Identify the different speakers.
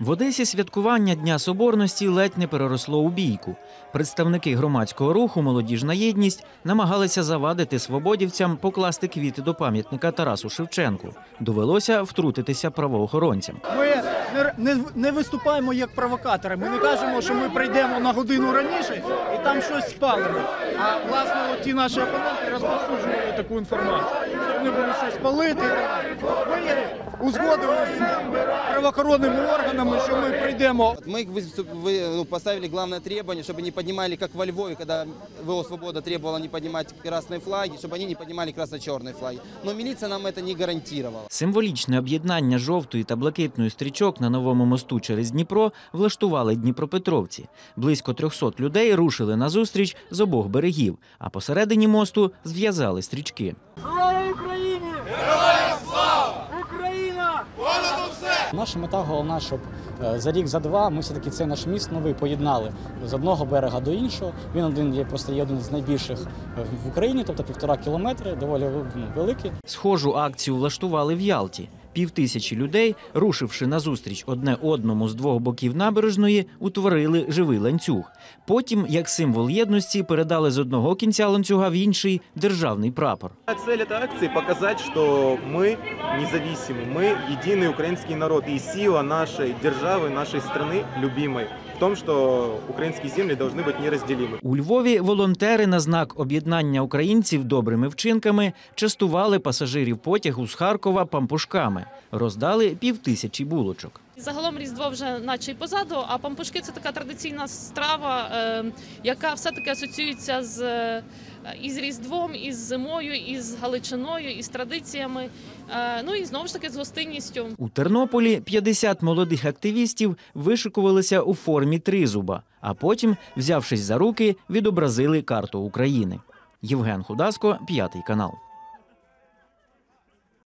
Speaker 1: В Одесі святкування Дня Соборності ледь не переросло у бійку. Представники громадського руху Молодіжна єдність намагалися завадити свободівцям покласти квіти до пам'ятника Тарасу Шевченку. Довелося втрутитися правоохоронцям.
Speaker 2: Ми не, не, не виступаємо як провокатори. Ми не кажемо, що ми прийдемо на годину раніше і там щось спалимо. А власне, от ті наші опоненти розповсюджували таку інформацію. Вони будуть щось палити. Ми узгодили з правоохоронними органами, що ми прийдемо
Speaker 3: Вот Мы выступ- вы- ну, поставили главное требование, чтобы не поднимали, как во Львове, когда ВО «Свобода» требовала не поднимать красные флаги, чтобы они не поднимали красно-черные флаги. Но милиция нам это не гарантировала.
Speaker 1: Символічне об'єднання жовтої та блакитної стрічок на новому мосту через Дніпро влаштували дніпропетровці. Близько 300 людей рушили на зустріч з обох берегів, а посередині мосту зв'язали стрічки.
Speaker 4: Наша мета головна, щоб е, за рік, за два ми все-таки цей наш міст новий поєднали з одного берега до іншого. Він один є просто є один з найбільших е, в Україні, тобто півтора кілометри, доволі ну, великий.
Speaker 1: Схожу акцію влаштували в Ялті Півтисячі людей, рушивши назустріч одне одному з двох боків набережної, утворили живий ланцюг. Потім, як символ єдності, передали з одного кінця ланцюга в інший державний прапор.
Speaker 5: Цель этой акции показать, что мы независимы, мы единый украинский народ и сила нашей державы, нашей страны любимой в том, что украинские земли должны быть неразделимы.
Speaker 1: У Львові волонтери на знак об'єднання українців добрими вчинками частували пасажирів потягу з Харкова пампушками, роздали півтисячі булочок.
Speaker 6: Загалом Різдво вже наче й позаду, а пампушки це така традиційна страва, е, яка все-таки асоціюється з, е, із Різдвом, із зимою, із Галичиною, із традиціями. Е, ну і знову ж таки з гостинністю.
Speaker 1: У Тернополі 50 молодих активістів вишикувалися у формі тризуба, а потім, взявшись за руки, відобразили карту України. Євген Худаско, п'ятий канал.